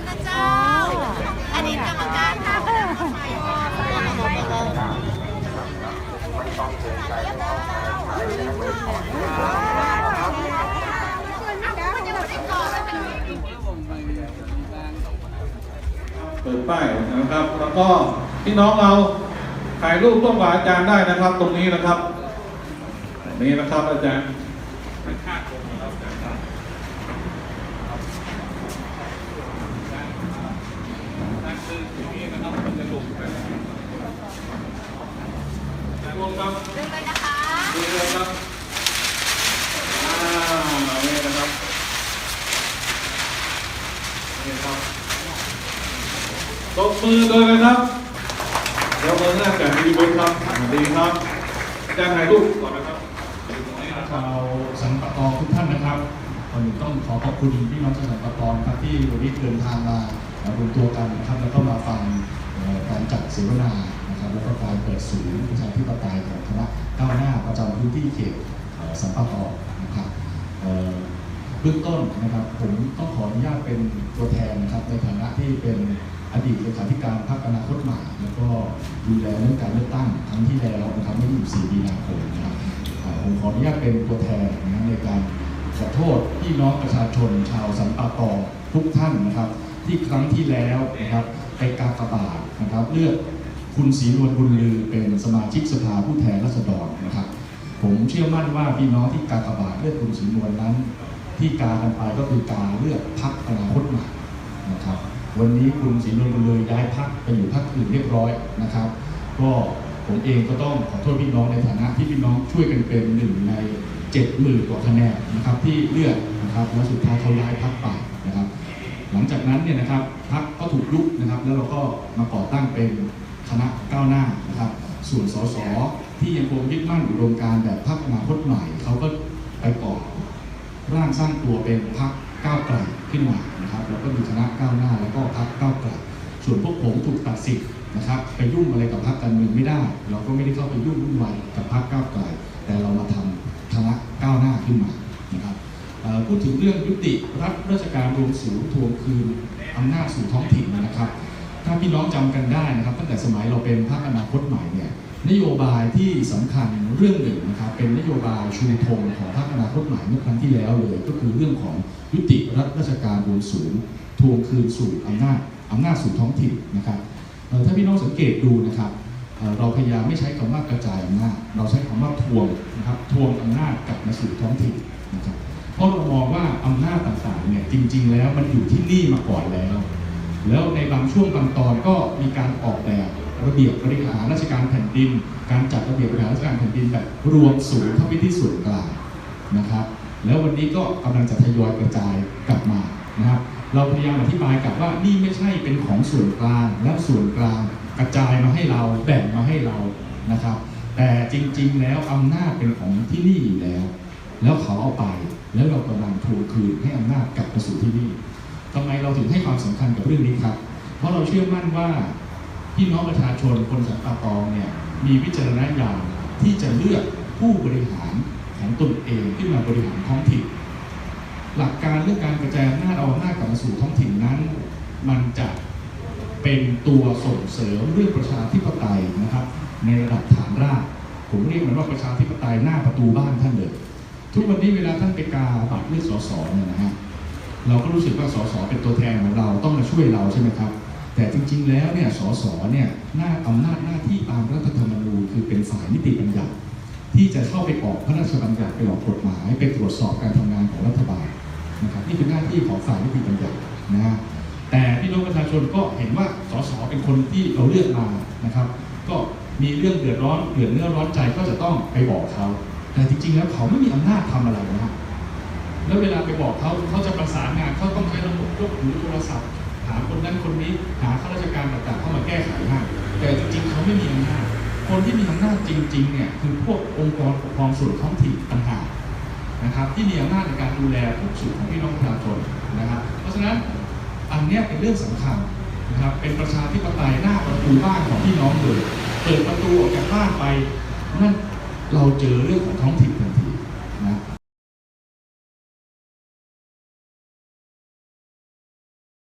นนะเจ้า อันนี้กรรมการค่ะเปิดป้ายนะครับ แล้วก็พี่น้องเราถ่ายรูปร่วมกับอาจารย์ได้นะครับ ตรงนี้นะครับ ตรงนี้นะครับอาจารย์ข้างๆผมนะครับอาจารย์ครับนั่นคือตรงนี้นะครับมันจะหลุดไปนะครับอาจารย์ร วมครับดึงเลยนะคะดีเลยครับอ่านี่นะครับนี่ครับตบมือเลยนะครับเดี๋ยวเบอร์หน้าจากดีบุญครับสวัสดีครับอาจารย์ถ่ายรูปก่อนนะครับอยู่ตรงนี้นะครับชาวสันปะตองทุกท่านนะครับก่อนอื่นต้องขอขอบคุณพี่น้องชาวสันปะตองครับที่วันนี้เดินทางมา รวมตัวกันนะครับ แล้วก็มาฟังเอ่อการจัดเสวนานะครับ แล้วก็การเปิดศูนย์ประชาธิปไตยของคณะก้าวหน้าประจำพื้นที่เขตสันปะตองนะครับเอ่อเบื้องต้นนะครับผมต้องขออนุญาตเป็นตัวแทนนะครับในฐานะที่เป็นอดีตเลขาธิการพรรคอนาคตใหม่แล้วก็ดูแลเรื่องการเลือกตั้งครั้งที่แล้วนะครับเมื่อ24มีนาคมนะครับผมขออนุญาตเป็นตัวแทนนะในการขอโทษพี่น้องประชาชนชาวสันป่าตองทุกท่านนะครับ ที่ครั้งที่แล้วนะครับไปกากบาทนะครับเลือก คุณศรีนวลบุญลือเป็นสมาชิกสภาผู้แทนราษฎรนะครับ ผมเชื่อมั่นว่าพี่น้องที่กากบาทเลือกคุณศรีนวลนั้น ที่กากันไปก็คือการเลือกพรรคอนาคตใหม่นะครับ วันนี้คุณศรีนวลบุญลือย้ายพรรคไปอยู่พรรคอื่นเรียบร้อยนะครับ ก็ผมเองก็ต้องขอโทษพี่น้องในฐานะที่พี่น้องช่วยกันเป็นหนึ่งในเจ็ดหมื่นกว่าคะแนนนะครับที่เลือกนะครับแล้วสุดท้ายเขาย้ายพรรคไปนะครับ หลังจากนั้นเนี่ยนะครับพรรคก็ถูกยุบนะครับ แล้วเราก็มาก่อตั้งเป็น คณะก้าวหน้านะครับส่วนสสที่ยังคงยึดมั่นอุดมการแบบพรรคอนาคตใหม่เขาก็ไปก่อร่างสร้างตัวเป็นพรรคก้าวไกลขึ้นมานะครับแล้วก็มีคณะก้าวหน้าแล้วก็พรรคก้าวไกลส่วนพวกผมถูกตัดสิทธิ์นะครับไปยุ่งอะไรกับพรรคการเมืองไม่ได้ เราก็ไม่ได้เข้าไปยุ่งวุ่นวายกับพรรคก้าวไกลแต่เรามาทำคณะก้าวหน้าขึ้นมานะครับพูดถึงเรื่องยุติรัฐราชการรวมศูนย์ทวงคืนอำนาจสู่ท้องถิ่นนะครับ ถ้าพี่น้องจำกันได้นะครับ ตั้งแต่สมัยเราเป็นพรรคอนาคตใหม่เนี่ยนโยบายที่สำคัญเรื่องหนึ่งนะครับเป็นนโยบายชูธงของพรรคอนาคตใหม่เมื่อครั้งที่แล้วเลย ก็คือเรื่องของยุติรัฐราชการรวมศูนย์ทวงคืนสู่อำนาจอำนาจสู่ท้องถิ่นนะครับเอ่ถ้าพี่น้องสังเกตดูนะครับเอ่อเราพยายามไม่ใช้คำว่ากระจายอำนาจเราใช้คำว่าทวงนะครับทวงอำนาจกลับมาสู่ท้องถิ่นนะครับเพราะเรามองว่าอำนาจต่างๆเนี่ยจริง ๆ แล้วมันอยู่ที่นี่มาก่อนแล้ว แล้วในบางช่วงบางตอนก็มีการออกแบบระเบียบบริหารราชการแผ่นดิน การจัดระเบียบบริหารราชการแผ่นดินแบบรวมศูนย์เข้าไปที่ส่วนกลางนะครับ แล้ววันนี้ก็กำลังจะทยอยกระจายกลับมานะครับเราพยายามอธิบายกับว่านี่ไม่ใช่เป็นของส่วนกลาง และส่วนกลางกระจายมาให้เราแบ่งมาให้เรานะครับ แต่จริง ๆ แล้วอำนาจเป็นของที่นี่อยู่แล้ว แล้วเขาเอาไปแล้วเรากำลังทวงคืนให้อำนาจกลับมาสู่ที่นี่ ทำไมเราถึงให้ความสำคัญกับเรื่องนี้ครับ เพราะเราเชื่อมั่นว่าพี่น้องประชาชนคนสันป่าตองเนี่ยมีวิจารณญาณที่จะเลือกผู้บริหารของตนเองขึ้นมาบริหารท้องถิ่น หลักการเรื่องการกระจายอำนาจเอาอำนาจกลับมาสู่ท้องถิ่นนั้น มันจะเป็นตัวส่งเสริมเรื่องประชาธิปไตยนะครับ ในระดับฐานรากผมเรียกมันว่าประชาธิปไตยหน้าประตูบ้านท่านเลย ทุกวันนี้เวลาท่านไปกาบัตรเลือกสสเนี่ยนะฮะ เราก็รู้สึกว่าสสเป็นตัวแทนของเราต้องมาช่วยเราใช่ไหมครับ แต่จริง ๆ แล้วเนี่ยสสเนี่ยหน้าอำนาจหน้าที่ตามรัฐธรรมนูญคือเป็นฝ่ายนิติบัญญัติที่จะเข้าไปออกพระราชบัญญัติไปออกกฎหมายไปตรวจสอบการทำงานของรัฐบาลนะครับนี่คือหน้าที่ของฝ่ายนิติบัญญัตินะฮะแต่พี่น้องประชาชนก็เห็นว่าสสเป็นคนที่เราเลือกมานะครับ ก็มีเรื่องเดือดร้อนเดือดเนื้อร้อนใจก็จะต้องไปบอกเขา แต่จริง ๆ แล้วเขาไม่มีอำนาจทำอะไรนะฮะ แล้วเวลาไปบอกเขาเขาจะประสานงานเขาต้องใช้ระบบยกหูโทรศัพท์หาคนนั้นคนนี้หาข้าราชการต่างๆเข้ามาแก้ไขให้แต่จริงๆเขาไม่มีอำนาจคนที่มีอำนาจจริงๆเนี่ยคือพวกองค์กรปกครองส่วนท้องถิ่นต่างหากนะครับ ที่มีอำนาจในการดูแลทุกส่วนของพี่น้องประชาชนนะครับ เพราะฉะนั้นอันเนี้ยเป็นเรื่องสำคัญนะครับเป็นประชาธิปไตยหน้าประตูบ้านของพี่น้องเลยเปิดประตูออกจากบ้านไปนั่นเราเจอเรื่องของท้องถิ่นทันที